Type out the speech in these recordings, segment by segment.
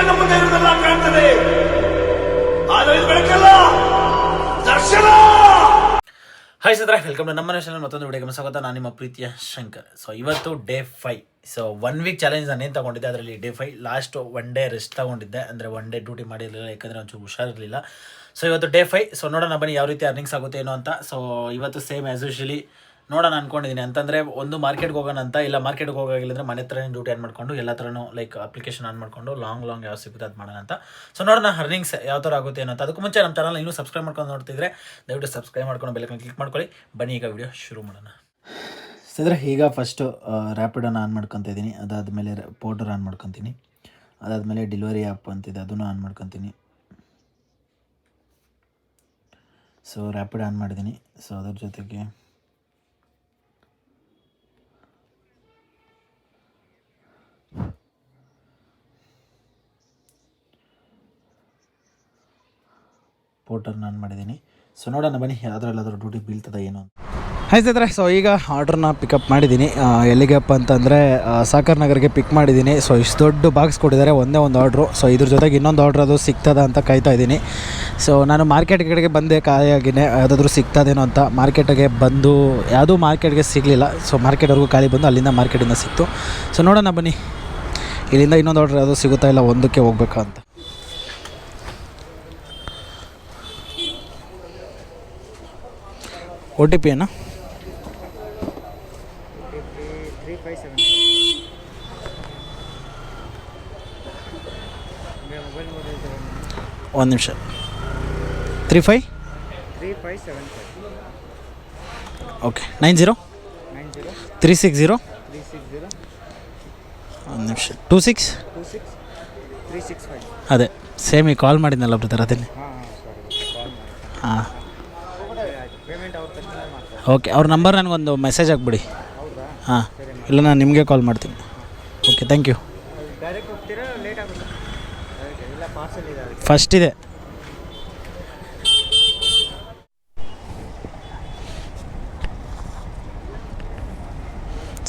ಕಣ್ಣ ಮುಂದೆ ಇರುವುದೆಲ್ಲ ಕಾಣ್ತದೆ. ಆದರೆ ಇದು ಬೆಳಕಲ್ಲ. ದರ್ಶನ! ಹಾಯ್ ಸದ್ರ ವೆಲ್ಕಮ್ ನಮ್ಮ ಚಾನಲ್ ಮತ್ತೊಂದು ವಿಡಿಯೋಗೆ ಸ್ವಾಗತ. ನಾನು ನಿಮ್ಮ ಪ್ರೀತಿಯ ಶಂಕರ್. ಸೊ ಇವತ್ತು day five so one week challenge ನಾನೇನು ತಗೊಂಡಿದ್ದೆ, ಅದರಲ್ಲಿ day five last one day rest ತಗೊಂಡಿದ್ದೆ. ಅಂದರೆ ಒನ್ ಡೇ ಡ್ಯೂಟಿ ಮಾಡಿರಲಿಲ್ಲ, ಯಾಕಂದರೆ ಒಂಚೂರು ಹುಷಾರಿರಲಿಲ್ಲ. ಸೊ ಇವತ್ತು ಡೇ ಫೈ ಸೊ ನೋಡೋಣ ಬನ್ನಿ ಯಾವ ರೀತಿ ಅರ್ನಿಂಗ್ಸ್ ಆಗುತ್ತೆ ಏನೋ ಅಂತ. ಸೊ ಇವತ್ತು ಸೇಮ್ ಆ್ಯಸ್ ಯೂಶಲಿ ನೋಡೋಣ ಅನ್ಕೊಂಡಿದ್ದೀನಿ ಅಂತಂದರೆ ಒಂದು ಮಾರ್ಕೆಟ್ಗೆ ಹೋಗೋಣ ಅಂತ ಇಲ್ಲ ಮಾರ್ಕೆಟ್ಗೆ ಹೋಗೋಗಿಲ್ಲ ಅಂದರೆ ಮನೆ ಹತ್ರನೇ ಡ್ಯೂಟಿ ಆನ್ ಮಾಡಿಕೊಂಡು ಎಲ್ಲ ಥರನೂ ಲೈಕ್ ಅಪ್ಲಿಕೇಶನ್ ಆನ್ ಮಾಡಿಕೊಂಡು ಲಾಂಗ್ ಲಾಂಗ್ ಯಾವ ಸಿಗುತ್ತೆ ಅದು ಮಾಡೋಣ ಅಂತ. ಸೊ ನೋಡೋಣ ಅರ್ನಿಂಗ್ಸ್ ಯಾವ ಥರ ಆಗುತ್ತೆ ಏನೋ ಅಂತ. ಅದಕ್ಕೂ ಮುಂಚೆ ನಮ್ಮ ಚಾನಲ್ ಇನ್ನೂ ಸಬ್ಸ್ಕ್ರೈಬ್ ಮಾಡ್ಕೊಂಡು ನೋಡ್ತಿದ್ರೆ ದಯವಿಟ್ಟು ಸಬ್ಸ್ಕ್ರೈಬ್ ಮಾಡ್ಕೊಂಡು ಬೆಲ್ಲಕ್ಕೆ ಕ್ಲಿಕ್ ಮಾಡ್ಕೊಳ್ಳಿ. ಬನ್ನಿ ಈಗ ವಿಡಿಯೋ ಶುರು ಮಾಡೋಣ. ಸದ್ರೆ ಈಗ ಫಸ್ಟು ರ್ಯಾಪಿಡನ್ನು ಆನ್ ಮಾಡ್ಕೊತ ಇದ್ದೀನಿ ಅದಾದಮೇಲೆ ಪೋರ್ಟರ್ ಆನ್ ಮಾಡ್ಕೊತೀನಿ. ಅದಾದಮೇಲೆ ಡೆಲಿವರಿ ಆ್ಯಪ್ ಅಂತಿದೆ, ಅದನ್ನು ಆನ್ ಮಾಡ್ಕೊತೀನಿ. ಸೊ ರ್ಯಾಪಿಡ್ ಆನ್ ಮಾಡಿದ್ದೀನಿ ಸೊ ಅದ್ರ ಜೊತೆಗೆ ಪೋರ್ಟರ್ನ ನಾನು ಮಾಡಿದ್ದೀನಿ. ಸೊ ನೋಡೋಣ ಬನ್ನಿ, ಯಾವ್ದ್ರಲ್ಲಾದ್ರೂ ಡ್ಯೂಟಿ ಬೀಳ್ತದ ಏನು ಹಾಯ್ ಸ್ನೇಹಿತರೆ ಸೊ ಈಗ ಆರ್ಡ್ರನ್ನ ಪಿಕಪ್ ಮಾಡಿದ್ದೀನಿ. ಎಲ್ಲಿಗೆಪ್ಪ ಅಂತಂದರೆ ಸಾಕರ್ ನಗರಿಗೆ ಪಿಕ್ ಮಾಡಿದ್ದೀನಿ. ಸೊ ಇಷ್ಟು ದೊಡ್ಡ ಬಾಕ್ಸ್ ಕೊಟ್ಟಿದ್ದಾರೆ, ಒಂದೇ ಒಂದು ಆರ್ಡ್ರು ಸೊ ಇದ್ರ ಜೊತೆಗೆ ಇನ್ನೊಂದು ಆರ್ಡ್ರ್ ಅದು ಸಿಗ್ತದ ಅಂತ ಕಾಯ್ತಾ ಇದ್ದೀನಿ. ಸೊ ನಾನು ಮಾರ್ಕೆಟ್ ಕಡೆಗೆ ಬಂದೆ ಕಾಯಾಗಿನೇ ಯಾವುದಾದ್ರೂ ಸಿಗ್ತದೇನೋ ಅಂತ ಮಾರ್ಕೆಟಿಗೆ ಬಂದು, ಯಾವುದೂ ಮಾರ್ಕೆಟ್ಗೆ ಸಿಗಲಿಲ್ಲ. ಸೊ ಮಾರ್ಕೆಟ್ವರೆಗೂ ಖಾಲಿ ಬಂದು ಅಲ್ಲಿಂದ ಮಾರ್ಕೆಟಿಂದ ಸಿಕ್ತು. ಸೊ ನೋಡೋಣ ಬನ್ನಿ. ಇಲ್ಲಿಂದ ಇನ್ನೊಂದು ಆರ್ಡ್ರ್ ಯಾವುದು ಸಿಗುತ್ತಾ ಇಲ್ಲ, ಒಂದಕ್ಕೆ ಹೋಗ್ಬೇಕಾ ಒ ಟಿ ಪಿ ಏನು ಒಂದು ನಿಮಿಷ. Three five three five seven five okay nine zero nine zero three six zero three six zero ಒಂದು ನಿಮಿಷ two six two six three six five ಅದೇ ಸೇಮ್ ಈಗ ಕಾಲ್ ಮಾಡಿದ್ನಲ್ಲ ಬ್ರದರ್ ಅದನ್ನೇ ಹಾಂ ಹಾಂ ಸಾರಿ ಕಾಲ್ ಮಾಡಿ ಹಾಂ ಪೇಮೆಂಟ್ ಅವ್ರ ತಕ್ಷಣ ಮಾಡ್ತಾರೆ ಓಕೆ, ಅವ್ರ ನಂಬರ್ ನನಗೊಂದು ಮೆಸೇಜ್ ಹಾಕ್ಬಿಡಿ. ಹಾಂ, ಇಲ್ಲ ನಾನು ನಿಮಗೆ ಕಾಲ್ ಮಾಡ್ತೀನಿ. ಓಕೆ ಥ್ಯಾಂಕ್ ಯು ಫಸ್ಟ್ ಇದೆ.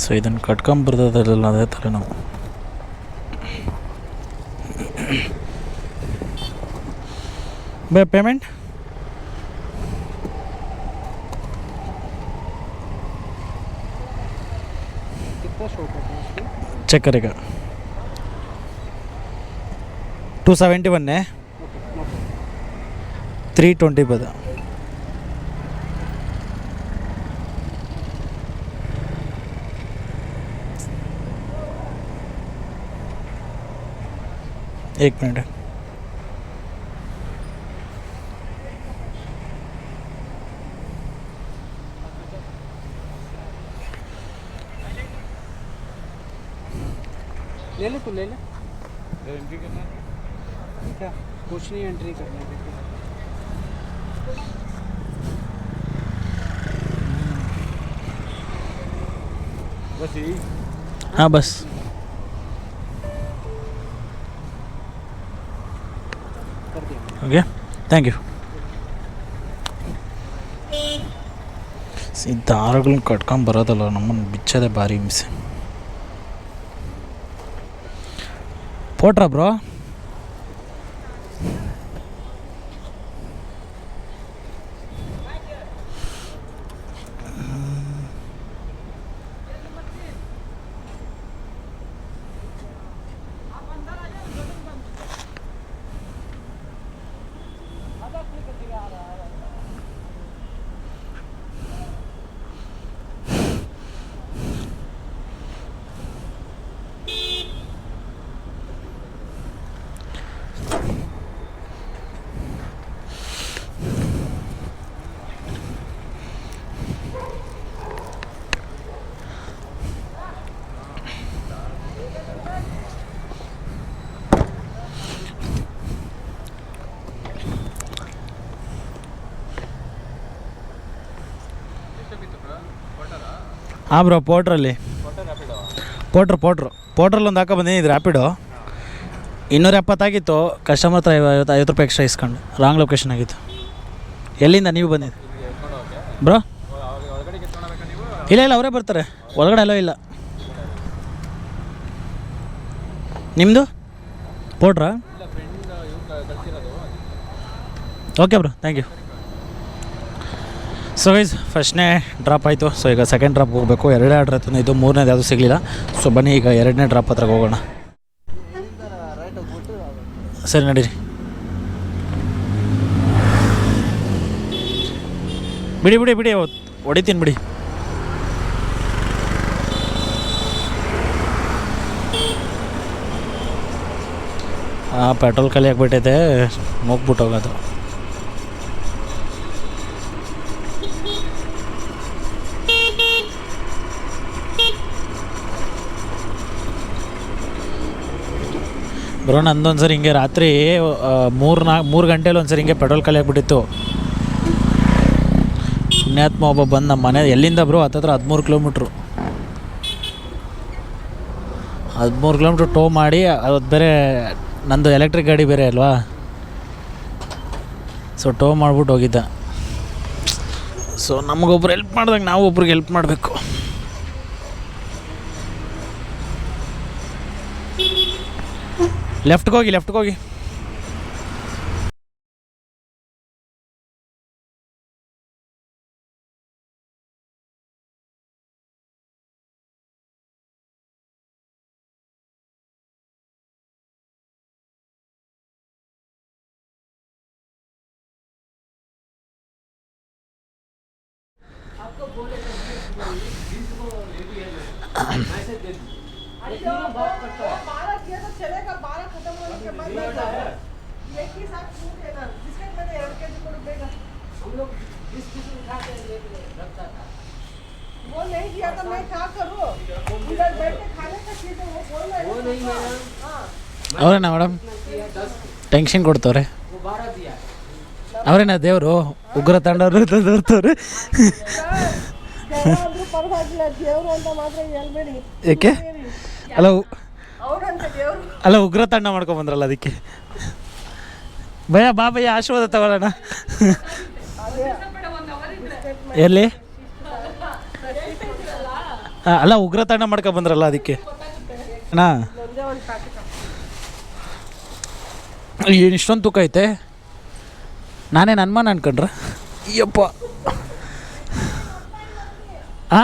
ಸೊ ಇದನ್ನು ಕಟ್ಕೊಂಬರ್ದಲ್ಲ ಅದೇ ಥರ ನಾವು. ಬೇ ಪೇಮೆಂಟ್ चेक करेगा। टू सेवेंटी वन है। थ्री ट्वेंटी पर एक मिनट। ले ले तू ले ले एंट्री करना क्या कुछ नहीं एंट्री करना है बस यही हाँ बस कर दिया ಓಕೆ ಥ್ಯಾಂಕ್ ಯು ಈ ದಾರಗಳನ್ನ ಕಟ್ಕೊಂಡು ಬರೋದಲ್ಲ ನಮ್ಮನ್ನು ಬಿಚ್ಚೋದೇ ಭಾರಿ ಹಿಂಸೆ ಪೋಟ್ರಾ ಬ್ರೋ? ಹಾಂ ಬ್ರೋ ಪೋಟ್ರಲ್ಲಿ. ಪೋಟ್ರ್ ಪೋಟ್ರ್. ಪೋಟ್ರಲ್ಲಿ ಒಂದು ಹಾಕೋ ಬಂದಿನಿ ಇದು ರ್ಯಾಪಿಡು ಇನ್ನೂರ ಎಪ್ಪತ್ತಾಗಿತ್ತು ಕಸ್ಟಮರ್ ಹತ್ರ ಐವತ್ತು ಐವತ್ತು ರೂಪಾಯಿ ಎಕ್ಸ್ಟ್ರಾ ಇಸ್ಕೊಂಡು. ರಾಂಗ್ ಲೊಕೇಶನ್ ಆಗಿತ್ತು. ಎಲ್ಲಿಂದ ನೀವು ಬಂದಿದ್ದು? ಬ್ರೋ? ಇಲ್ಲ ಇಲ್ಲ ಅವರೇ ಬರ್ತಾರೆ. ಒಳಗಡೆ ಎಲ್ಲೋ ಇಲ್ಲ. ನಿಮ್ಮದು ಪೋಟ್ರಾ? Okay bro. Thank you so guys ಫಸ್ಟ್ನೇ ಡ್ರಾಪ್ ಆಯಿತು. ಸೊ ಈಗ ಸೆಕೆಂಡ್ ಡ್ರಾಪ್ ಹೋಗಬೇಕು. ಎರಡೇ ಆರ್ಡ್ರ್ ಆಯ್ತು ಇದು ಮೂರನೇದು ಯಾವುದು ಸಿಗಲಿಲ್ಲ. ಸೊ ಬನ್ನಿ, ಈಗ ಎರಡನೇ ಡ್ರಾಪ್ ಹತ್ರ ಹೋಗೋಣ. ಸರಿ, ನಡೀರಿ. ಬಿಡಿ ಬಿಡಿ ಬಿಡಿ ಹೊಡಿತೀನಿ ಬಿಡಿ. ಹಾಂ ಪೆಟ್ರೋಲ್ ಖಾಲಿ ಆಗಿಬಿಟ್ಟೈತೆ. ಹೋಗ್ಬಿಟ್ಟು ಬ್ರೋ ನಂದೊಂದು ಸರಿ ಹಿಂಗೆ ರಾತ್ರಿ ಮೂರು ನಾಲ್ಕು ಮೂರು ಗಂಟೆಲಿ ಒಂದು ಸರಿ ಹಿಂಗೆ ಪೆಟ್ರೋಲ್ ಕಲಿಯಾಗಿ ಬಿಟ್ಟಿತ್ತು ಪುಣ್ಯಾತ್ಮ ಒಬ್ಬ ಬಂದು ನಮ್ಮ ಮನೆ, ಎಲ್ಲಿಂದ ಬ್ರೋ? ಹತ್ತತ್ರ ಹದಿಮೂರು ಕಿಲೋಮೀಟ್ರು. ಹದಿಮೂರು ಕಿಲೋಮೀಟ್ರ್ ಟೋ ಮಾಡಿ, ಅದು ಬೇರೆ, ನಂದು ಎಲೆಕ್ಟ್ರಿಕ್ ಗಾಡಿ ಬೇರೆ ಅಲ್ವಾ? ಸೊ, ಟೋ ಮಾಡ್ಬಿಟ್ಟು ಹೋಗಿದ್ದ. ಸೊ, ನಮಗೊಬ್ರು ಹೆಲ್ಪ್ ಮಾಡ್ದಾಗ ನಾವು ಒಬ್ರಿಗೆ ಹೆಲ್ಪ್ ಮಾಡಬೇಕು. ಲೆಫ್ಟ್ಗೆ ಹೋಗಿ ಲೆಫ್ಟ್ಗೆ ಹೋಗಿ बारह किया तो चलेगा बारह खत्म होने के बाद ना जाओ एक ही साथ छूट है ना जिसके मैंने एड के जी को रुपएगा हम लोग बीस बीस उठाते रखता था वो नहीं दिया तो मैं क्या करूँ उधर बैठ के खाने का चीज है वो बोल रहे वो नहीं मैडम हाँ ಅವರೇನಾ ಮೇಡಮ್ ಟೆನ್ಷನ್ ಕೊಡ್ತವ್ರೆ ಅವರೇನಾ ದೇವರು ಉಗ್ರ ತಾಂಡವರು ತೋರ್ತವ್ರೆ ಜನ ಅಂದ್ರೂ ಪರವಾಗಿಲ್ಲ ದೇವ್ರು ಅಂತ ಮಾತ್ರ ಹೇಳ್ಬೇಡಿ ಏಕೆ ಅಲ್ಲ ಅಲ್ಲ ಉಗ್ರ ತಂಡ ಮಾಡ್ಕೊಂಡ್ ಬಂದ್ರಲ್ಲ ಅದಕ್ಕೆ. ಭಯ ಬಾ ಭಯ ಆಶೀರ್ವಾದ ತಗೊಳ್ಳೋಣ. ಎಲ್ಲಿ? ಅಲ್ಲ ಉಗ್ರ ತಂಡ ಮಾಡ್ಕೊಂಡ್ ಬಂದ್ರಲ್ಲ ಅದಕ್ಕೆ. ಅಣ್ಣ ಏನು ಇಷ್ಟೊಂದು ತೂಕ ಐತೆ. ನಾನೇನು ಅನುಮಾನ ಅನ್ಕೊಂಡ್ರ? ಅಯ್ಯಪ್ಪ. ಆ?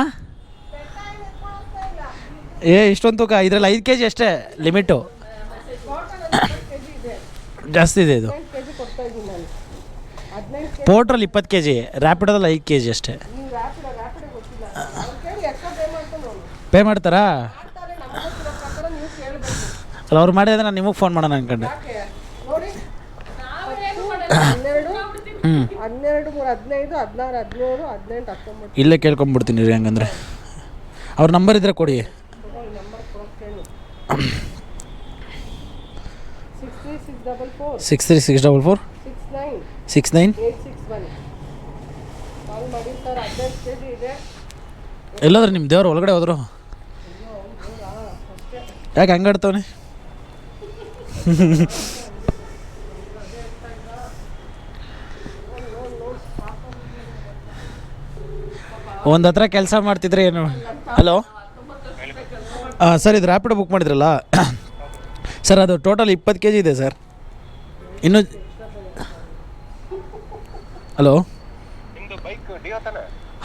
ಏ, ಇಷ್ಟೊಂದು ತೂಕ, ಇದರಲ್ಲಿ ಐದು ಕೆ ಜಿ ಅಷ್ಟೇ ಲಿಮಿಟು ಜಾಸ್ತಿ ಇದೆ ಇದು. ಪೋಟ್ರಲ್ಲಿ ಇಪ್ಪತ್ತು ಕೆ ಜಿ ರ್ಯಾಪಿಡೋದಲ್ಲಿ ಐದು ಕೆ ಜಿ ಅಷ್ಟೇ. ಪೇ ಮಾಡ್ತಾರಾ? ಅಲ್ಲ, ಅವ್ರು ಮಾಡಿದ್ರೆ ನಾನು ನಿಮಗೆ ಫೋನ್ ಮಾಡೋಣ ಅನ್ಕೊಂಡೆ. ಇಲ್ಲೇ ಕೇಳ್ಕೊಂಬಿಡ್ತೀನಿ ರೀ ಹಂಗಂದ್ರೆ. ಅವ್ರ ನಂಬರ್ ಇದ್ರೆ ಕೊಡಿ. Six three six double four six nine ಎಲ್ಲೋದ್ರೆ ನಿಮ್ಮ ದೇವ್ರ ಒಳಗಡೆ ಹೋದ್ರು? ಯಾಕೆ ಹಂಗಾಡ್ತವನೆ ಒಂದು ಹತ್ರ ಕೆಲಸ ಮಾಡ್ತಿದ್ರೆ ಏನು? ಹಲೋ? ಸರ್, ಇದು ರ್ಯಾಪಿಡೋ ಬುಕ್ ಮಾಡಿದ್ರಲ್ಲ? ಸರ್, ಅದು ಟೋಟಲ್ ಇಪ್ಪತ್ತು ಕೆ ಜಿ ಇದೆ, ಸರ್. ಇನ್ನು ಹಲೋ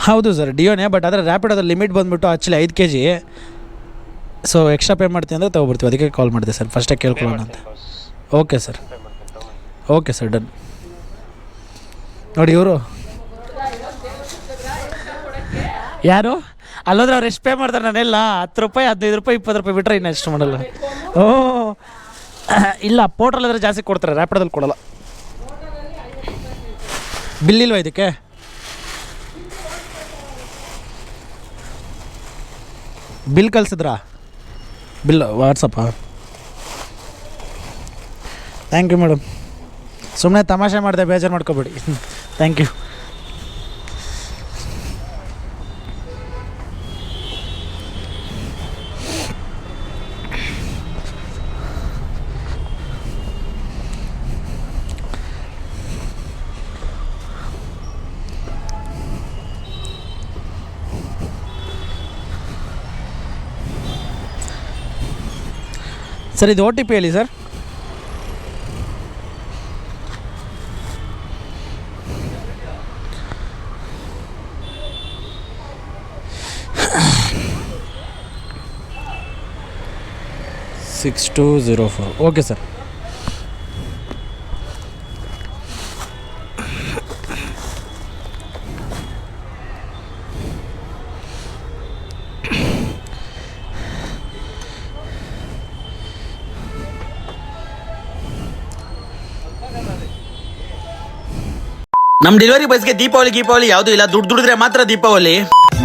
ಹೌದು, ಸರ್, ಡಿಯೋನೇ ಬಟ್ ಆದರೆ ರ್ಯಾಪಿಡೋದ ಲಿಮಿಟ್ ಬಂದುಬಿಟ್ಟು ಆ್ಯಕ್ಚುಲಿ ಐದು K G so extra pay ಮಾಡ್ತೀನಿ ಅಂದರೆ ತೊಗೊಬರ್ತೀವಿ ಅದಕ್ಕೆ ಕಾಲ್ ಮಾಡಿದೆ, ಸರ್. ಫಸ್ಟೇ ಕೇಳ್ಕೊಳ್ಳೋಣ ಅಂತ. Okay sir okay sir done ನೋಡಿ ಇವರು. ಯಾರು? ಅಲ್ಲೋದ್ರೆ ಅವ್ರು ಎಷ್ಟು ಪೇ ಮಾಡ್ತಾರೆ ನಾನೆಲ್ಲ ಹತ್ತು ರೂಪಾಯಿ ಹದಿನೈದು ರೂಪಾಯಿ ಇಪ್ಪತ್ತು ರೂಪಾಯಿ ಬಿಟ್ಟರೆ ಇನ್ನು ಎಷ್ಟು ಮಾಡಲ್ಲ. ಓ. ಇಲ್ಲ ಪೋಟ್ರಲ್ಲಾದ್ರೆ ಜಾಸ್ತಿ ಕೊಡ್ತಾರೆ ರ್ಯಾಪಿಡೋದಲ್ಲಿ ಕೊಡಲ್ಲ. ಬಿಲ್ ಇಲ್ವಾ ಇದಕ್ಕೆ? ಬಿಲ್ ಕಳ್ಸಿದ್ರಾ? Bill WhatsApp thank you madam ಸುಮ್ಮನೆ ತಮಾಷೆ ಮಾಡಿದೆ ಬೇಜಾರು ಮಾಡ್ಕೋಬೇಡಿ. Thank you sir OTP sir six two zero four okay sir ನಮ್ ಡೆಲಿವರಿ ಬಾಯ್ಸ್ಗೆ ದೀಪಾವಳಿ ದೀಪಾವಳಿ ಯಾವ್ದು ಇಲ್ಲ. ದುಡ್ಡು ದುಡಿದ್ರೆ ಮಾತ್ರ ದೀಪಾವಳಿ.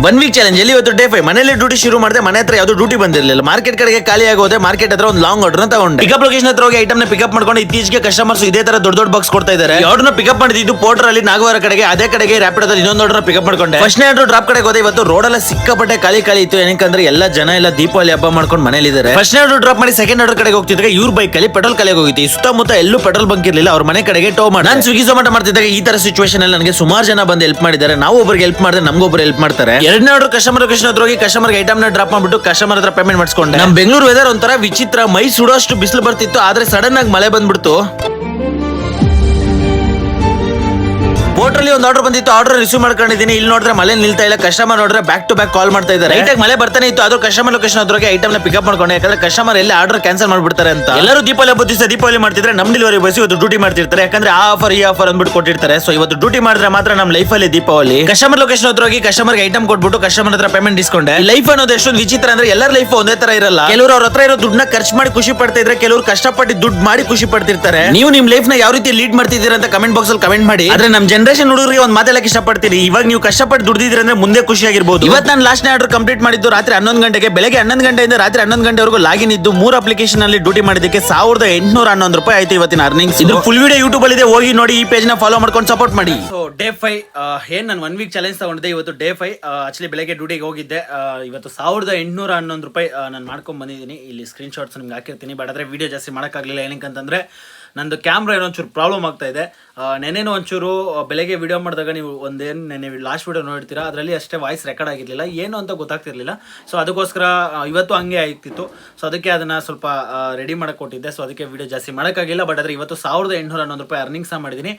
ಒನ್ ವೀಕ್ ಚಾಲೆಂಜ್ ಎಲ್ಲಿ ಇವತ್ತು ಡೇ ಫೈವ್ ಮನೆಯಲ್ಲಿ ಡ್ಯೂಟಿ ಶುರು ಮಾಡಿದೆ ಮನೆ ಹತ್ರ ಯಾವ್ದು ಡ್ಯೂಟಿ ಬಂದಿರಲಿಲ್ಲ. ಮಾರ್ಕೆಟ್ ಕಡೆಗೆ ಖಾಲಿ ಆಗೋದೆ ಮಾರ್ಕೆಟ್ ಹತ್ರ ಒಂದು ಲಾಂಗ್ ಆರ್ಡರ್ ತಗೊಂಡೆ. ಪಿಕಪ್ ಲೊಕೇಶನ್ ಹತ್ರ ಹೋಗಿ ಐಟಮ್ನ ಪಿಕಪ್ ಮಾಡ್ಕೊಂಡು ಇತ್ತೀಚೆಗೆ ಕಸ್ಟಮರ್ಸ್ ಇದೇ ತರ ದೊಡ್ಡ ದೊಡ್ಡ ಬಾಕ್ಸ್ ಕೊಡ್ತಾ ಇದ್ದಾರೆ ಆರ್ಡರ್ ಪಿಕಪ್ ಮಾಡಿದ್ದು ಪೋರ್ಟರ್ ಅಲ್ಲಿ ನಾಗವಾರ ಕಡೆಗೆ ಅದೇ ಕಡೆಗೆ ರ್ಯಾಪಿಡೋದಲ್ಲಿ ಇನ್ನೊಂದು ಆರ್ಡರ್ ಪಿಕಪ್ ಮಾಡ್ಕೊಂಡೆ. ಫಸ್ಟ್ ಆರ್ಡರ್ ಡ್ರಾಪ್ ಕಡೆಗೆ ಹೋದೆ ಇವತ್ತು ರೋಡ್ ಎಲ್ಲ ಸಿಕ್ಕಾಪಟ್ಟೆ ಖಾಲಿ ಖಾಲಿ ಇತ್ತು. ಏನಕ್ಕಂದ್ರೆ ಎಲ್ಲ ಜನ ಎಲ್ಲ ದೀಪಾವಳಿ ಹಬ್ಬ ಮಾಡ್ಕೊಂಡು ಮನೇಲಿ ಇದ್ದಾರೆ ಫಸ್ಟ್ ಆರ್ಡರ್ ಡ್ರಾಪ್ ಮಾಡಿ ಸೆಕೆಂಡ್ ಆರ್ಡರ್ ಕಡೆಗೆ ಹೋಗ್ತಿದ್ರೆ. ಇವ್ರ ಬೈಕ್ ಅಲ್ಲಿ ಪೆಟ್ರೋಲ್ ಕಲೆಗೆ ಹೋಗಿತ್ತು. ಸುತ್ತಮುತ್ತ ಎಲ್ಲೂ ಪೆಟ್ರೋಲ್ ಬಂಕ್ ಇರಲಿಲ್ಲ. ಅವ್ರ ಮನೆ ಕಡೆಗೆ ಟೋ ಮಾಡಿ ನಾನು ಸ್ವಿಗ್ಗಿ ಝೊಮ್ಯಾಟೊ ಮಾಡ್ತಿದ್ದಾಗ ಈ ತರ ಸಿಚುವೇಶನ್ ಅಲ್ಲಿ ನನಗೆ ಸುಮಾರು ಜನ ಬಂದು ಹೆಲ್ಪ್ ಮಾಡಿದ್ದಾರೆ. ನಾವು ಒಬ್ಬರಿಗೆ ಹೆಲ್ಪ್ ಮಾಡಿದ್ರೆ ನಮಗೊಬ್ರು ಹೆಲ್ಪ್ ಮಾಡ್ತಾರೆ. ಎರಡನೇ ಆರ್ಡರ್ ಕಸ್ಟಮರ್ ಲೊಕೇಶನ್ ಹತ್ರ ಹೋಗಿ ಕಸ್ಟಮರ್ ಐಟಮ್ನ ಡ್ರಾಪ್ ಮಾಡ್ಬಿಟ್ಟು ಕಸ್ಟಮರ್ ಹತ್ರ ಪೇಮೆಂಟ್ ಮಾಡಿಸ್ಕೊಂಡೆ. ನಮ್ ಬೆಂಗಳೂರು ವೆದರ್ ಒಂಥರ ವಿಚಿತ್ರ. ಮೈ ಸುಡೋಷ್ಟು ಬಿಸಿಲು ಬರ್ತಿತ್ತು, ಆದ್ರೆ ಸಡನ್ ಆಗಿ ಮಳೆ ಬಂದ್ಬಿಡ್ತು. ಪೋರ್ಟ್ರಲ್ಲಿ ಒಂದು ಆರ್ಡರ್ ಬಂದಿತ್ತು. ಆರ್ಡರ್ ರಿಸೀವ್ ಮಾಡ್ಕೊಂಡಿದ್ದೀನಿ. ಇಲ್ಲಿ ನೋಡಿದ್ರೆ ಮಳೆ ನಿಲ್ತಾ ಇಲ್ಲ. ಕಸ್ಟಮರ್ ನೋಡಿದ್ರೆ ಬ್ಯಾಕ್ ಟು ಬ್ಯಾಕ್ ಕಾಲ್ ಮಾಡ್ತಾ ಇದ್ದಾರೆ. ರೈಟ್ ಮಳೆ ಬರ್ತಾನೆ ಇತ್ತು. ಆದ್ರೂ ಕಸ್ಟಮರ್ ಲೊಕೇಶನ್ ಹತ್ರ ಐಟಮ್ನ ಪಿಕಪ್ ಮಾಡ್ಕೊಂಡು. ಯಾಕಂದ್ರೆ ಕಸ್ಟಮರ್ ಎಲ್ಲ ಆರ್ಡರ್ ಕ್ಯಾನ್ಸಲ್ ಮಾಡ್ಬಿಡ್ತಾರೆ ಅಂತ. ಎಲ್ಲರೂ ದೀಪಾವಳಿ ಹಬ್ಬದ ದಿವಸ ದೀಪಾವಳಿ ಮಾಡ್ತಿದ್ರೆ ನಮ್ ಡೆಲಿವರಿ ಬಸ್ ಇವತ್ತು ಡ್ಯೂಟಿ ಮಾಡ್ತಿರ್ತಾರೆ. ಯಾಕಂದ್ರೆ ಆ ಆಫರ್ ಈ ಆಫರ್ ಅಂದ್ಬಿಟ್ಟು ಕೊಟ್ಟಿರ್ತಾರೆ. ಸೊ ಇವತ್ತು ಡ್ಯೂಟಿ ಮಾಡಿದ್ರೆ ಮಾತ್ರ ನಮ್ಮ ಲೈಫ್ ಅಲ್ಲಿ ದೀಪಾವಳಿ. ಕಸ್ಟಮರ್ ಲೊಕೇಶನ್ ಹತ್ರ ಹೋಗಿ ಕಸ್ಟಮರ್ ಐಟಮ್ ಕೊಟ್ಬಿಟ್ಟು ಕಸ್ಟಮರ್ ಹತ್ರ ಪೇಮೆಂಟ್ ಇಸ್ಕೊಂಡೆ. ಲೈಫ್ ಅನ್ನೋದು ಎಷ್ಟೊಂದು ವಿಚಿತ್ರ ಅಂದ್ರೆ ಎಲ್ಲರ ಲೈಫ್ ಒಂದೇ ತರ ಇರಲ್ಲ. ಕೆಲವರು ಅವ್ರ ಹತ್ರ ಇರೋ ದುಡ್ಡನ್ನ ಖರ್ಚು ಮಾಡಿ ಖುಷಿ ಪಡ್ತಾ ಇದ್ರೆ ಕೆಲವರು ಕಷ್ಟಪಟ್ಟು ದುಡ್ಡು ಮಾಡಿ ಖುಷಿ ಪಡ್ತಿರ್ತಾರೆ. ನೀವು ನಿಮ್ ಲೈಫ್ನ ಯಾವ ರೀತಿ ಲೀಡ್ ಮಾಡ್ತಿದ್ದೀರಾ ಅಂತ ಕಮೆಂಟ್ ಬಾಕ್ಸ್ ಅಲ್ಲಿ ಕಮೆಂಟ್ ಮಾಡಿ. ಆದ್ರೆ ನಮ್ ಜನರೇಷನ್ ಹುಡುಗರಿಗೆ ಒಂದ್ ಇಷ್ಟ ಪಡ್ತೀನಿ ಇವಾಗ ನೀವು ಕಷ್ಟಪಟ್ಟು ದುಡ್ದಿದ್ರೆ ಅಂದ್ರೆ ಮುಂದೆ ಖುಷಿಯಾಗಿರ್ಬೋದು. ಇವತ್ತು ನಾನು ಲಾಸ್ಟ್ ಆರ್ಡರ್ ಕಂಪ್ಲೀಟ್ ಮಾಡಿದ್ದು ರಾತ್ರಿ ಹನ್ನೊಂದು ಗಂಟೆಗೆ ಬೆಳಗ್ಗೆ ಹನ್ನೊಂದು ಗಂಟೆಯಿಂದ ರಾತ್ರಿ ಹನ್ನೊಂದು ಗಂಟೆವರೆಗೂ ಲಾಗಿನ್ ಇದ್ದು ಮೂರು ಅಪ್ಲಿಕೇಶನ್ ಅಲ್ಲಿ ಡ್ಯೂಟಿ ಮಾಡಿದ್ದಕ್ಕೆ ಸಾವಿರದ ಎಂಟುನೂರ ಹನ್ನೊಂದು ರೂಪಾಯಿ ಆಯ್ತು ಇವತ್ತಿನ ಅರ್ನಿಂಗ್ಸ್ ಇದು ಫುಲ್ ವಿಡಿಯೋ ಯೂಟ್ಯೂಬ್ ಅಲ್ಲಿ ಇದೆ ಹೋಗಿ ನೋಡಿ ಈ ಪೇಜ್ನ ಫಾಲೋ ಮಾಡ್ಕೊಂಡು ಸಪೋರ್ಟ್ ಮಾಡಿ. ಸೊ ಡೇ ಫೈ ಏನ್ ನಾನು ಒನ್ ವೀಕ್ ಚಾಲೆಂಜ್ ತಗೊಂಡಿದ್ದೆ ಇವತ್ತು ಡೇ ಫೈ ಆಕ್ಚುಲಿ ಬೆಳಗ್ಗೆ ಡ್ಯೂಟಿಗೆ ಹೋಗಿದ್ದೆ. ಇವತ್ತು ಸಾವಿರದ ಎಂಟುನೂರ ಹನ್ನೊಂದು ರೂಪಾಯಿ ನಾನು ಮಾಡ್ಕೊಂಡ್ ಬಂದಿದ್ದೀನಿ. ಇಲ್ಲಿ ಸ್ಕ್ರೀನ್ ಶಾಟ್ಸ್ ನಿಮ್ಗೆ ಹಾಕಿರ್ತೀನಿ ಬಟ್ ಆದ್ರೆ ವಿಡಿಯೋ ಜಾಸ್ತಿ ಮಾಡೋಕ್ಕಾಗಲಿಲ್ಲ ಏನಕ್ಕಂತಂದ್ರೆ ನಂದು ಕ್ಯಾಮ್ರಾ ಏನೋ ಒಂಚೂರು ಪ್ರಾಬ್ಲಮ್ ಆಗ್ತಾ ಇದೆ. ಆ, ನೆನ್ನೆನೂ ಒಂಚೂರು ಬೆಳಗ್ಗೆ ವಿಡಿಯೋ ಮಾಡಿದಾಗ ನೀವು ಒಂದೇನು ನೆನ್ನೆ ಲಾಸ್ಟ್ ವಿಡಿಯೋ ನೋಡ್ತೀರಾ ಅದರಲ್ಲಿ ಅಷ್ಟೇ ವಾಯ್ಸ್ ರೆಕಾರ್ಡ್ ಆಗಿರಲಿಲ್ಲ. ಏನು ಅಂತ ಗೊತ್ತಾಗ್ತಿರ್ಲಿಲ್ಲ. ಸೊ ಅದಕ್ಕೋಸ್ಕರ ಇವತ್ತು ಹಂಗೆ ಆಗ್ತಿತ್ತು ಸೊ ಅದಕ್ಕೆ ಅದನ್ನು ಸ್ವಲ್ಪ ರೆಡಿ ಮಾಡಿಕೊಟ್ಟಿದ್ದೆ. ಕೊಟ್ಟಿದ್ದೆ ಸೊ ಅದಕ್ಕೆ ವಿಡಿಯೋ ಜಾಸ್ತಿ ಮಾಡೋಕ್ಕಾಗಿಲ್ಲ ಬಟ್ ಆದರೆ ಇವತ್ತು ಸಾವಿರದ ಎಂಟುನೂರ ಹನ್ನೊಂದು ರೂಪಾಯಿ ಅರ್ನಿಂಗ್ಸ್ ಮಾಡಿದ್ದೀನಿ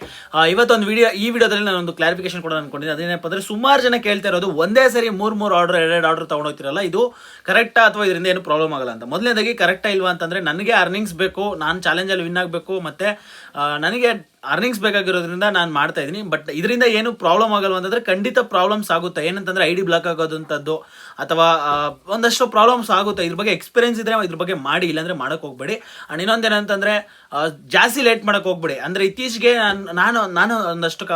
ಇವತ್ತೊಂದು ವಿಡಿಯೋ ಈ ವಿಡಿಯೋದಲ್ಲಿ ನಾನೊಂದು ಕ್ಲಾರಿಫಿಕೇಶನ್ ಕೂಡ ಅನ್ಕೊಂಡಿದ್ದೆ. ಅದೇನಪ್ಪ ಅಂದರೆ ಸುಮಾರು ಜನ ಕೇಳ್ತಾ ಇರೋದು ಒಂದೇ ಸರಿ ಮೂರು ಮೂರು ಆರ್ಡರ್ ಎರಡೆರಡು ಆರ್ಡರ್ ತೊಗೊಂಡೋಗ್ತಿರಲ್ಲ ಇದು ಕರೆಕ್ಟಾ ಅಥವಾ ಇದರಿಂದ ಏನು ಪ್ರಾಬ್ಲಮ್ ಆಗಲ್ಲ ಅಂತ. ಮೊದಲನೇದಾಗಿ ಕರೆಕ್ಟಾ ಇಲ್ವಾ ಅಂತಂದರೆ ನನಗೆ ಅರ್ನಿಂಗ್ಸ್ ಬೇಕು ನಾನು ಚಾಲೆಂಜಲ್ಲಿ ವಿನ್ ಆಗಬೇಕು ಮತ್ತು ನನಗೆ ಅರ್ನಿಂಗ್ಸ್ ಬೇಕಾಗಿರೋದ್ರಿಂದ ನಾನು ಮಾಡ್ತಾ ಇದ್ದೀನಿ ಬಟ್ ಇದರಿಂದ ಏನು ಪ್ರಾಬ್ಲಮ್ ಆಗಲ್ವ ಅಂತಂದ್ರೆ ಖಂಡಿತ ಪ್ರಾಬ್ಲಮ್ಸ್ ಆಗುತ್ತೆ. ಏನಂತಂದ್ರೆ ಐ ಡಿ ಬ್ಲಾಕ್ ಆಗೋದಂಥದ್ದು ಅಥವಾ ಒಂದಷ್ಟು ಪ್ರಾಬ್ಲಮ್ಸ್ ಆಗುತ್ತೆ. ಇದ್ರ ಬಗ್ಗೆ ಎಕ್ಸ್ಪೀರಿಯನ್ಸ್ ಇದ್ರೆ ಇದ್ರ ಬಗ್ಗೆ ಮಾಡಿ, ಇಲ್ಲಾಂದ್ರೆ ಮಾಡೋಕೆ ಹೋಗ್ಬೇಡಿ. ಅಂಡ್ ಇನ್ನೊಂದೇನಂತಂದ್ರೆ ಜಾಸ್ತಿ ಲೇಟ್ ಮಾಡೋಕೆ ಹೋಗ್ಬೇಡಿ. ಅಂದ್ರೆ ಇತ್ತೀಚೆಗೆ ನಾನ್- ನಾನು ಒಂದಷ್ಟು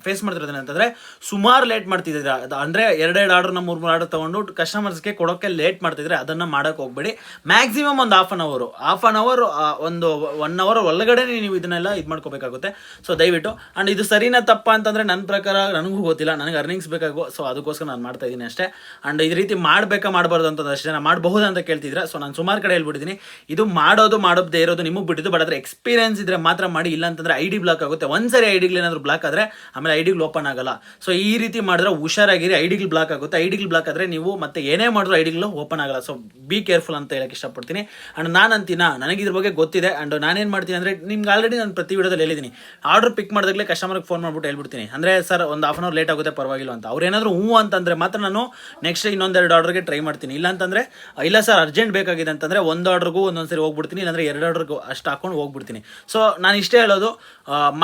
ಫೇಸ್ ಮಾಡ್ತಿರೋದೇನೆ ಅಂತಂದ್ರೆ, ಸುಮಾರು ಲೇಟ್ ಮಾಡ್ತಿದ್ದೀರಾ. ಅದು ಅಂದ್ರೆ ಎರಡೆರಡು ಆರ್ಡರ್ನ ಮೂರು ಮೂರು ಆರ್ಡರ್ ತಗೊಂಡು ಕಸ್ಟಮರ್ಸ್ಗೆ ಕೊಡೋಕ್ಕೆ ಲೇಟ್ ಮಾಡ್ತಿದ್ರೆ ಅದನ್ನ ಮಾಡೋಕೆ ಹೋಗ್ಬೇಡಿ. ಮ್ಯಾಕ್ಸಿಮಮ್ ಒಂದು half an hour half an hour ಒಂದು ಒನ್ ಅವರ್ ಒಳಗಡೆ ನೀವು ಇದನ್ನೆಲ್ಲ ಇದು ಮಾಡ್ಕೋಬೇಕಾಗುತ್ತೆ ಸೊ ದಯವಿಟ್ಟು ಅಂಡ್ ಇದು ಸರಿನಾ ತಪ್ಪ ಅಂತಂದ್ರೆ ನನ್ನ ಪ್ರಕಾರ ನನಗೂ ಗೊತ್ತಿಲ್ಲ, ನನಗೆ ಅರ್ನಿಂಗ್ಸ್ ಬೇಕಾಗೋ ಸೊ ಅದಕ್ಕೋಸ್ಕರ ನಾನು ಮಾಡ್ತಾ ಇದ್ದೀನಿ ಅಷ್ಟೇ. ಅಂಡ್ ಈ ರೀತಿ ಮಾಡಬೇಕಾ ಮಾಡಬಾರ್ದು ಅಂತ ಅಷ್ಟೇ ನಾನು ಮಾಡಬಹುದು ಅಂತ ಕೇಳ್ತಿದ್ರೆ ಸೊ ನಾನು ಸುಮಾರು ಕಡೆ ಹೇಳ್ಬಿಟ್ಟಿದ್ದೀನಿ. ಇದು ಮಾಡೋದು ಮಾಡೋದೇ ಇರೋದು ನಿಮಗೆ ಬಿಟ್ಟಿದ್ದು ಬಟ್ ಆದರೆ ಎಕ್ಸ್ಪೀರಿಯನ್ಸ್ ಇದ್ರೆ ಮಾತ್ರ ಮಾಡಿ, ಇಲ್ಲ ಅಂತಂದ್ರೆ ಐ ಡಿ ಬ್ಲಾಕ್ ಆಗುತ್ತೆ. ಒಂದ್ಸರಿ ಐ ಡಿಗಳು ಏನಾದರೂ ಬ್ಲಾಕ್ ಆದರೆ, ಆಮೇಲೆ ಐ ಡಿಗಳು ಓಪನ್ ಆಗಲ್ಲ. ಸೊ ಈ ರೀತಿ ಮಾಡಿದ್ರೆ ಹುಷಾರಾಗಿರಿ ಐ ಡಿಗಳು ಬ್ಲಾಕ್ ಆಗುತ್ತೆ. ಐ ಡಿಗಳು ಬ್ಲಾಕ್ ಆದರೆ ನೀವು ಮತ್ತೆ ಏನೇ ಮಾಡಿದ್ರು ಐ ಡಿಗಳು ಓಪನ್ ಆಗಲ್ಲ. ಸೊ ಬಿ ಕೇರ್ಫುಲ್ ಅಂತ ಹೇಳಕ್ಕೆ ಇಷ್ಟಪಡ್ತೀನಿ. ಅಂಡ್ ನಾನು ಅಂತೀನ ನನಗೆ ಇದ್ರ ಬಗ್ಗೆ ಗೊತ್ತಿದೆ. ಅಂಡ್ ನಾನೇನು ಮಾಡ್ತೀನಿ ಅಂದ್ರೆ, ನಿಮ್ಗೆ ಆಲ್ರೆಡಿ ನಾನು ಪ್ರತಿ ಹೇಳಿದ್ದೀನಿ ಆರ್ಡರ್ ಪಿಕ್ ಮಾಡಿದಾಗಲೇ ಕಸ್ಟಮರ್ಗೆ ಫೋನ್ ಮಾಡ್ಬಿಟ್ಟು ಹೇಳ್ಬಿಡ್ತೀನಿ. ಅಂದರೆ ಸರ್ ಒಂದು ಹಾಫ್ ಅನ್ ಅವರ್ ಲೇಟ್ ಆಗುತ್ತೆ ಪರವಾಗಿಲ್ಲ ಅಂತ. ಅವ್ರು ಏನಾದರೂ ಹ್ಞೂ ಅಂತಂದರೆ ಮಾತ್ರ ನಾನು ನೆಕ್ಸ್ಟ್ ಇನ್ನೊಂದೆರಡು ಆರ್ಡರ್ಗೆ ಟ್ರೈ ಮಾಡ್ತೀನಿ. ಇಲ್ಲ ಅಂತಂದರೆ, ಇಲ್ಲ ಸರ್ ಅರ್ಜೆಂಟ್ ಬೇಕಾಗಿದೆ ಅಂತಂದರೆ ಒಂದು ಆರ್ಡ್ರಿಗೂ ಒಂದೊಂದು ಸರಿ ಹೋಗ್ಬಿಡ್ತೀನಿ. ಇಲ್ಲಾಂದರೆ ಎರಡು ಆರ್ಡ್ರಿಗೂ ಅಷ್ಟು ಹಾಕೊಂಡು ಹೋಗ್ಬಿಡ್ತೀನಿ. ಸೊ ನಾನು ಇಷ್ಟೇ ಹೇಳೋದು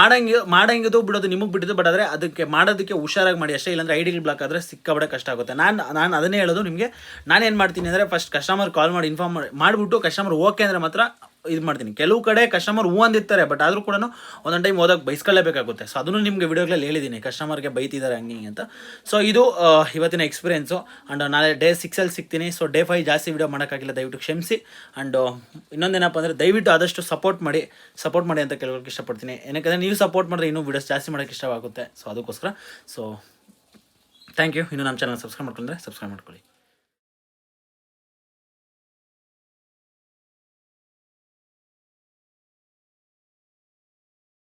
ಮಾಡಂಗೆ ಮಾಡಂಗಿ ಮಾಡಂಗಿದು ಬಿಡೋದು ನಿಮಗೆ ಬಿಟ್ಟಿದ್ದು ಬಟ್ ಆದರೆ ಅದಕ್ಕೆ ಮಾಡೋದಕ್ಕೆ ಹುಷಾರಾಗಿ ಮಾಡಿ. ಅಷ್ಟೇ ಇಲ್ಲಾಂದರೆ ಐ ಡಿ ಬ್ಲಾಕ್ ಆದರೆ ಸಿಕ್ಕಾಬಡೆ ಕಷ್ಟ ಆಗುತ್ತೆ. ನಾನು ನಾನು ಅದನ್ನೇ ಹೇಳೋದು ನಿಮಗೆ. ನಾನೇನು ಮಾಡ್ತೀನಿ ಅಂದರೆ ಫಸ್ಟ್ ಕಸ್ಟಮರ್ ಕಾಲ್ ಮಾಡಿ ಇನ್ಫಾರ್ಮ್ ಮಾಡಿ, ಮಾಡಿಬಿಟ್ಟು ಕಸ್ಟಮರ್ ಓಕೆ ಅಂದರೆ ಮಾತ್ರ ಇದು ಮಾಡ್ತೀನಿ. ಕೆಲವು ಕಡೆ ಕಸ್ಟಮರ್ ಹೂ ಅಂದಿರ್ತಾರೆ ಬಟ್ ಆದರೂ ಕೂಡ ಒಂದೊಂದು ಟೈಮ್ ಹೋದಾಗ ಬೈಸ್ಕೊಳ್ಳೇಬೇಕಾಗುತ್ತೆ ಸೊ ಅದನ್ನು ನಿಮಗೆ ವಿಡಿಯೋಗಳಲ್ಲಿ ಹೇಳಿದ್ದೀನಿ. ಕಸ್ಟಮರ್ಗೆ ಬೈತಿದ್ದಾರೆ ಹಂಗೆ ಅಂತ. ಸೊ ಇದು ಇವತ್ತಿನ ಎಕ್ಸ್ಪೀರಿಯೆನ್ಸು ಆ್ಯಂಡ್ ನಾಳೆ ಡೇ ಸಿಕ್ಸಲ್ಲಿ ಸಿಗ್ತೀನಿ. ಸೊ ಡೇ ಫೈವ್ ಜಾಸ್ತಿ ವಿಡಿಯೋ ಮಾಡೋಕ್ಕಾಗಿಲ್ಲ. ದಯವಿಟ್ಟು ಕ್ಷಮಿಸಿ. ಆ್ಯಂಡ್ ಇನ್ನೊಂದೇನಪ್ಪ ಅಂದರೆ ದಯವಿಟ್ಟು ಆದಷ್ಟು ಸಪೋರ್ಟ್ ಮಾಡಿ. ಸಪೋರ್ಟ್ ಮಾಡಿ ಅಂತ ಕೇಳೋಕ್ಕೆ ಇಷ್ಟಪಡ್ತೀನಿ. ಏನಕ್ಕೆ ನೀವು ಸಪೋರ್ಟ್ ಮಾಡಿದ್ರೆ ಇನ್ನೂ ವಿಡಿಯೋಸ್ ಜಾಸ್ತಿ ಮಾಡೋಕ್ಕೆ ಇಷ್ಟವಾಗುತ್ತೆ. ಸೊ ಅದಕ್ಕೋಸ್ಕರ. ಸೊ ಥ್ಯಾಂಕ್ ಯು ಇನ್ನು ನಮ್ಮ ಚಾನಲ್ ಸಬ್ಸ್ಕ್ರೈಬ್ ಮಾಡ್ಕೊಂಡ್ರೆ ಸಬ್ಸ್ಕ್ರೈಬ್ ಮಾಡ್ಕೊಳ್ಳಿ.